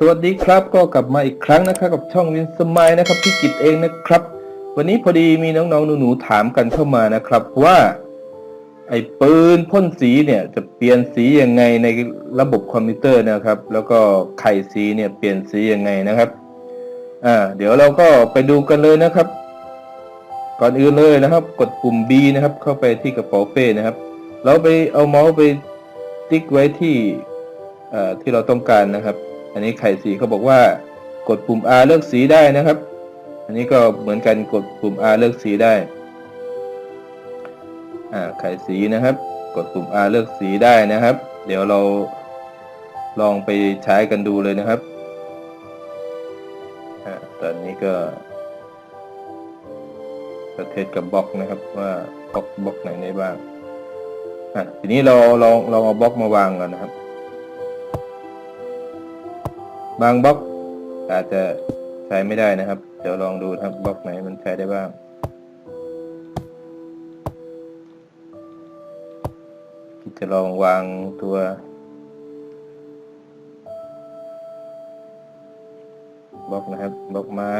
สวัสดีครับก็กลับมาอีกครั้งนะครับกับช่องวินสมายนะครับพี่กิตเองนะครับ วันนี้พอดีมีน้องๆหนูๆถามกันเข้ามานะครับว่า ไอ้ปืนพ่นสีเนี่ยจะเปลี่ยนสียังไงในระบบคอมพิวเตอร์นะครับ แล้วก็ไข่สีเนี่ยเปลี่ยนสียังไงนะครับอ่าเดี๋ยวเราก็ไปดูกันเลยนะครับ ก่อนอื่นเลยนะครับ กดปุ่ม B นะครับ เข้าไปที่กระเป๋าเป้นะครับ เราไปเอาเมาส์ไปติ๊กไว้ที่อ่อที่เราต้องการนะครับ อันนี้ไข่สีเขาบอกว่ากดปุ่ม R เลือกสีได้นะครับ อันนี้ก็เหมือนกันกดปุ่ม R เลือกสีได้อ่าไข่สีนะครับ กดปุ่ม R เลือกสีได้นะครับ เดี๋ยวเราลองไปใช้กันดูเลยนะครับอ่าตอนนี้ก็จะเทสกับบล็อกนะครับว่าบล็อกบล็อกไหนได้บ้างอะทีนี้เราลองลองเอาบล็อกมาวางกันนะครับ บางบล็อกอาจจะใช้ไม่ได้นะครับ เดี๋ยวลองดูนะครับบล็อกไหนมันใช้ได้บ้างจะลองวางตัวบล็อกนะครับบล็อกไม้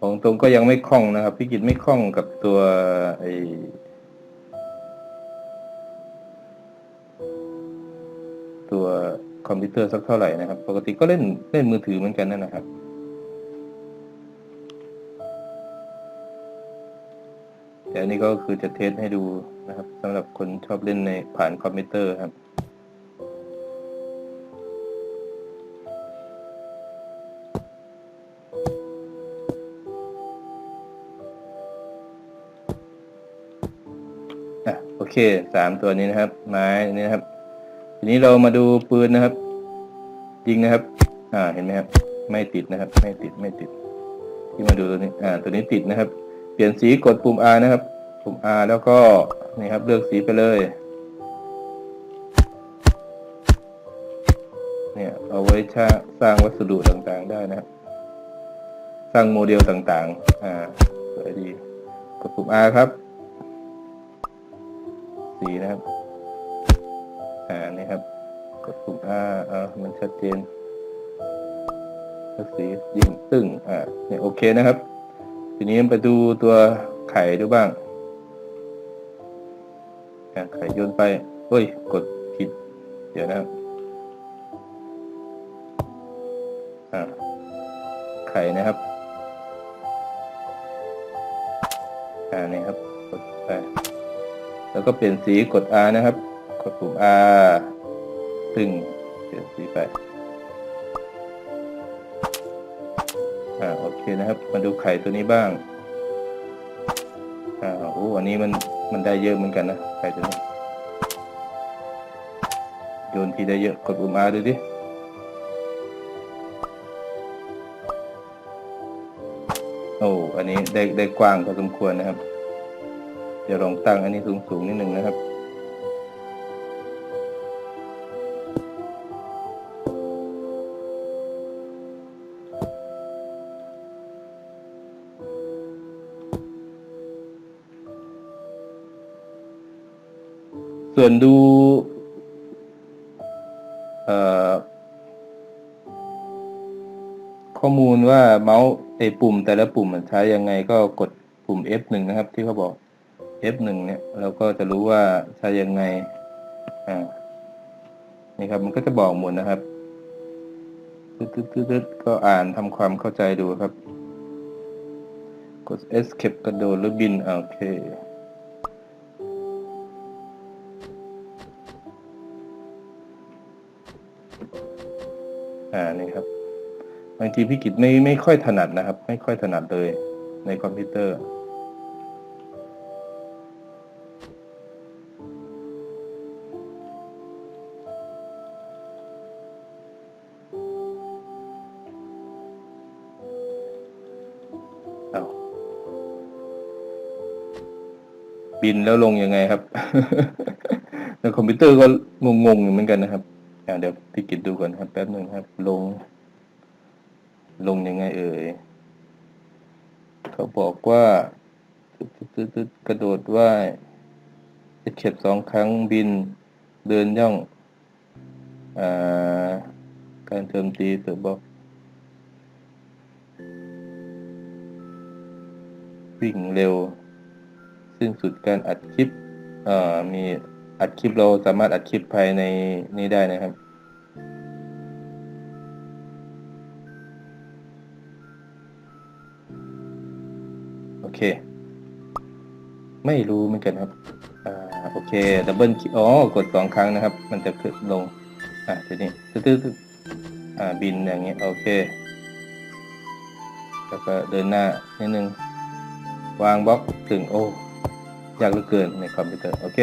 ของตรงก็ยังไม่คล่องนะครับพี่กิจไม่คล่องกับตัวไอ ตัวคอมพิวเตอร์สักเท่าไหร่นะครับ ปกติก็เล่นเล่นมือถือเหมือนกันนั่นนะครับ แต่อันนี้ก็คือจะเทสให้ดูนะครับสำหรับคนชอบเล่นในผ่านคอมพิวเตอร์ครับอะโอเคสามตัวนี้นะครับ ไม้นี่นะครับ ทีนี้เรามาดูปืนนะครับ ยิงนะครับ อ่าเห็นไหมครับ ไม่ติดนะครับ ไม่ติดไม่ติด ที่มาดูตัวนี้อ่าตัวนี้ติดนะครับ เปลี่ยนสีกดปุ่ม R นะครับ ปุ่ม R แล้วก็นี่ครับเลือกสีไปเลยเนี่ยเอาไว้ชาสร้างวัสดุต่างๆได้นะครับสร้างโมเดลต่างๆ อ่าสวยดีกดปุ่ม R ครับ สีนะครับ อ่านี่ครับ กดปุ่ม R อ่ามันชัดเจนสียิ่งตึ้งอ่าเนี่ยโอเคนะครับ ทีนี้ไปดูตัวไข่ดูบ้างอะไข่โยนไปเฮ้ย กดผิด เดี๋ยวนะครับอ่าไข่นะครับอ่านี่ครับกดไปแล้วก็เปลี่ยนสีกด R นะครับ กดปุ่ม R ตึงเปลี่ยสีไปอ่าโอเคนะครับ มาดูไข่ตัวนี้บ้างอ่าโอ้อันนี้มันมันได้เยอะเหมือนกันนะไข่ตัวนี้โยนทีได้เยอะกดปุ่ม R ดูดิโอ้อันนี้ได้ได้กว้างพอสมควรนะครับเดี๋ยวลองตั้งอันนี้สูงสูงนิดหนึ่งนะครับ ส่วนดูข้อมูลว่าเมาส์ไอ้ปุ่มแต่ละปุ่มมันใช้ยังไงก็กดปุ่ม F1 นะครับ ที่เขาบอก F1 เนี่ยเราก็จะรู้ว่าใช้ยังไงอ่านี่ครับ มันก็จะบอกหมดนะครับตึ๊ดๆๆก็อ่านทำความเข้าใจดูครับ กด Escape กระโดดหรือบินโอเค อ่านี่ครับบางทีพี่กิจไม่ไม่ค่อยถนัดนะครับ ไม่ค่อยถนัดเลยในคอมพิวเตอร์เอาบินแล้วลงยังไงครับในคอมพิวเตอร์ก็งงๆอยู่เหมือนกันนะครับ เดี๋ยวพี่กิจดูก่อนครับแป๊บหนึ่งครับ ลง ลงยังไงเอ่ย เขาบอกว่ากระโดดว่ายเข็บสองครั้งบินเดินย่องอาการโจมตีเสือบอกวิ่งเร็ว สิ้นสุดการอัดคลิปมี อัดคลิปเราสามารถอัดคลิปภายในนี้ได้นะครับ โอเค ไม่รู้เหมือนกันครับอ่าโอเคดับเบิลคลิกอ๋อกดสองครั้งนะครับ มันจะขึ้นลง อะทีนี้ตึ๊ดตึ๊ดตึ๊ดอ่าบินอย่างเงี้ยโอเคแล้วก็เดินหน้านิดนึง วางบล็อกถึงโอ้ยากเหลือเกินในคอมพิวเตอร์ โอเค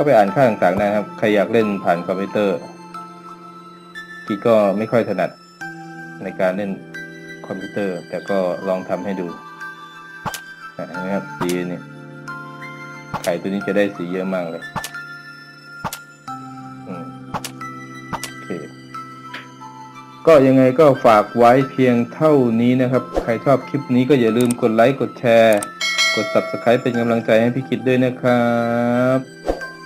ก็ไปอ่านค่าต่างๆนะครับ ใครอยากเล่นผ่านคอมพิวเตอร์พี่ก็ไม่ค่อยถนัดในการเล่นคอมพิวเตอร์ แต่ก็ลองทำให้ดูเห็นะครับสีนี่ไข่ตัวนี้จะได้สีเยอะมากเลยโอเคก็ยังไงก็ฝากไว้เพียงเท่านี้นะครับ ใครชอบคลิปนี้ก็อย่าลืมกดไลค์ กดแชร์ กด subscribe เป็นกำลังใจให้พี่คิดด้วยนะครับ